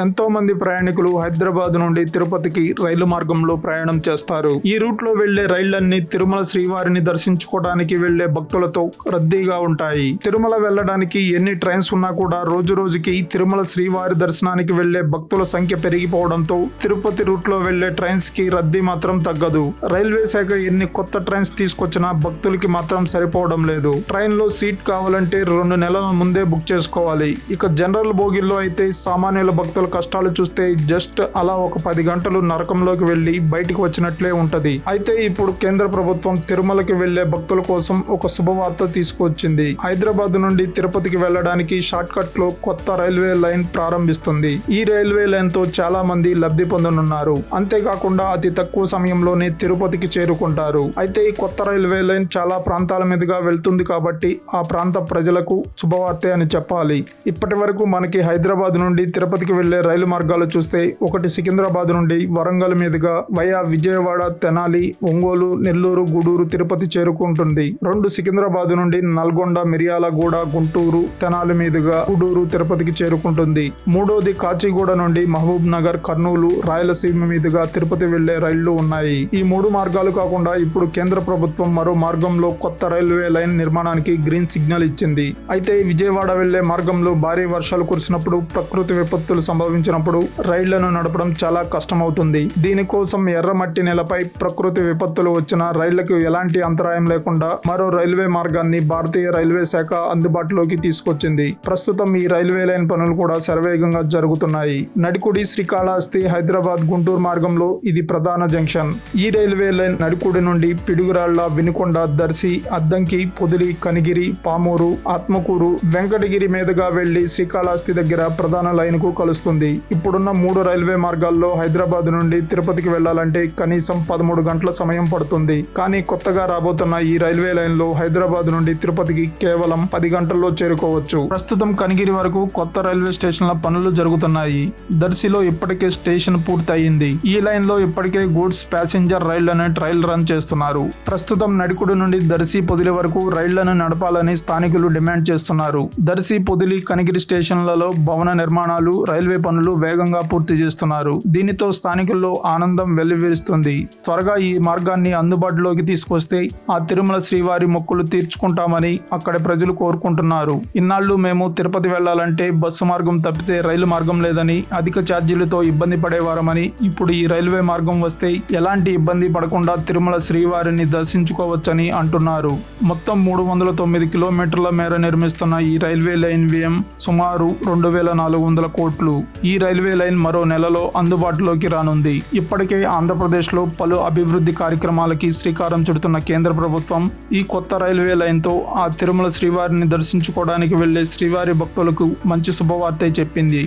ఎంతో మంది ప్రయాణికులు హైదరాబాద్ నుండి తిరుపతికి రైలు మార్గంలో ప్రయాణం చేస్తారు. ఈ రూట్లో వెళ్ళే రైళ్ళన్నీ తిరుమల శ్రీవారిని దర్శించుకోవడానికి వెళ్ళే భక్తులతో రద్దీగా ఉంటాయి. తిరుమల వెళ్ళడానికి ఎన్ని ట్రైన్స్ ఉన్నా కూడా రోజు రోజుకి తిరుమల శ్రీవారి దర్శనానికి వెళ్ళే భక్తుల సంఖ్య పెరిగిపోవడంతో తిరుపతి రూట్లో వెళ్ళే ట్రైన్స్కి రద్దీ మాత్రం తగ్గదు. రైల్వే శాఖ ఎన్ని కొత్త ట్రైన్స్ తీసుకొచ్చినా భక్తులకి మాత్రం సరిపోవడం లేదు. ట్రైన్లో సీట్ కావాలంటే రెండు నెలల ముందే బుక్ చేసుకోవాలి. ఇక జనరల్ బోగిల్లో అయితే సామాన్యుల భక్తుల కష్టాలు చూస్తే జస్ట్ అలా ఒక పది గంటలు నరకంలోకి వెళ్ళి బయటికి వచ్చినట్లే ఉంటది. అయితే ఇప్పుడు కేంద్ర ప్రభుత్వం తిరుమలకి వెళ్ళే భక్తుల కోసం ఒక శుభవార్త తీసుకొచ్చింది. హైదరాబాద్ నుండి తిరుపతికి వెళ్ళడానికి షార్ట్ కట్లో కొత్త రైల్వే లైన్ ప్రారంభిస్తుంది. ఈ రైల్వే లైన్తో చాలా మంది లబ్ధి పొందనున్నారు. అంతేకాకుండా అతి తక్కువ సమయంలోనే తిరుపతికి చేరుకుంటారు. అయితే ఈ కొత్త రైల్వే లైన్ చాలా ప్రాంతాల మీదుగా వెళ్తుంది కాబట్టి ఆ ప్రాంత ప్రజలకు శుభవార్తే అని చెప్పాలి. ఇప్పటి వరకు మనకి హైదరాబాద్ నుండి తిరుపతికి వెళ్ళే రైలు మార్గాలు చూస్తే ఒకటి సికింద్రాబాద్ నుండి వరంగల్ మీదుగా వయా విజయవాడ తెనాలి ఒంగోలు నెల్లూరు గూడూరు తిరుపతి చేరుకుంటుంది. రెండు సికింద్రాబాద్ నుండి నల్గొండ మిర్యాలగూడ గుంటూరు తెనాలి మీదుగా గూడూరు తిరుపతికి చేరుకుంటుంది. మూడోది కాచిగూడ నుండి మహబూబ్ నగర్ కర్నూలు రాయలసీమ మీదుగా తిరుపతి వెళ్ళే రైళ్ళు ఉన్నాయి. ఈ మూడు మార్గాలు కాకుండా ఇప్పుడు కేంద్ర ప్రభుత్వం మరో మార్గంలో కొత్త రైల్వే లైన్ నిర్మాణానికి గ్రీన్ సిగ్నల్ ఇచ్చింది. అయితే విజయవాడ వెళ్ళే మార్గంలో భారీ వర్షాలు కురిసినప్పుడు ప్రకృతి విపత్తులు సంభవించినప్పుడు రైళ్ళను నడపడం చాలా కష్టమవుతుంది. దీనికోసం ఎర్రమట్టి నేలపై ప్రకృతి విపత్తులు వచ్చిన రైళ్ళకు ఎలాంటి అంతరాయం లేకుండా మరో రైల్వే మార్గాన్ని భారతీయ రైల్వే శాఖ అందుబాటులోకి తీసుకొచ్చింది. ప్రస్తుతం ఈ రైల్వే లైన్ పనులు కూడా శరవేగంగా జరుగుతున్నాయి. నడికుడి శ్రీకాళహస్తి హైదరాబాద్ గుంటూరు మార్గంలో ఇది ప్రధాన జంక్షన్. ఈ రైల్వే లైన్ నడికుడి నుండి పిడుగురాళ్ళ వినుకొండ దర్శి అద్దంకి పొదిలి కనిగిరి పామూరు ఆత్మకూరు వెంకటగిరి మీదుగా వెళ్ళి శ్రీకాళహస్తి దగ్గర ప్రధాన లైన్కు కలుస్తుంది. ఇప్పుడున్న మూడు రైల్వే మార్గాల్లో హైదరాబాద్ నుండి తిరుపతికి వెళ్ళాలంటే కనీసం పదమూడు గంటల సమయం పడుతుంది. కానీ కొత్తగా రాబోతున్న ఈ రైల్వే లైన్లో హైదరాబాద్ నుండి తిరుపతికి కేవలం పది గంటల్లో చేరుకోవచ్చు. ప్రస్తుతం కనిగిరి వరకు కొత్త రైల్వే స్టేషన్ల పనులు జరుగుతున్నాయి. దర్శిలో ఇప్పటికే స్టేషన్ పూర్తయింది. ఈ లైన్లో ఇప్పటికే గూడ్స్ ప్యాసింజర్ రైళ్ళను ట్రయల్ రన్ చేస్తున్నారు. ప్రస్తుతం నడికుడు నుండి దర్శి పొదిలి వరకు రైళ్ళను నడపాలని స్థానికులు డిమాండ్ చేస్తున్నారు. దర్శి పొదిలి కనిగిరి స్టేషన్లలో భవన నిర్మాణాలు రైల్వే పనులు వేగంగా పూర్తి చేస్తున్నారు. దీనితో స్థానికుల్లో ఆనందం వెల్లివిరుస్తుంది. త్వరగా ఈ మార్గాన్ని అందుబాటులోకి తీసుకొస్తే ఆ తిరుమల శ్రీవారి మొక్కులు తీర్చుకుంటామని అక్కడ ప్రజలు కోరుకుంటున్నారు. ఇన్నాళ్ళు మేము తిరుపతి వెళ్ళాలంటే బస్సు మార్గం తప్పితే రైలు మార్గం లేదని అధిక ఛార్జీలతో ఇబ్బంది పడేవారమని ఇప్పుడు ఈ రైల్వే మార్గం వస్తే ఎలాంటి ఇబ్బంది పడకుండా తిరుమల శ్రీవారిని దర్శించుకోవచ్చని అంటున్నారు. మొత్తం మూడు వందల తొమ్మిది కిలోమీటర్ల మేర నిర్మిస్తున్న ఈ రైల్వే లైన్ వ్యయం సుమారు రెండు వేల నాలుగు వందల కోట్లు. ఈ రైల్వే లైన్ మరో నెలలో అందుబాటులోకి రానుంది. ఇప్పటికే ఆంధ్రప్రదేశ్లో పలు అభివృద్ధి కార్యక్రమాలకి శ్రీకారం చుడుతున్న కేంద్ర ప్రభుత్వం ఈ కొత్త రైల్వే లైన్తో ఆ తిరుమల శ్రీవారిని దర్శించుకోవడానికి వెళ్ళే శ్రీవారి భక్తులకు మంచి శుభవార్తే చెప్పింది.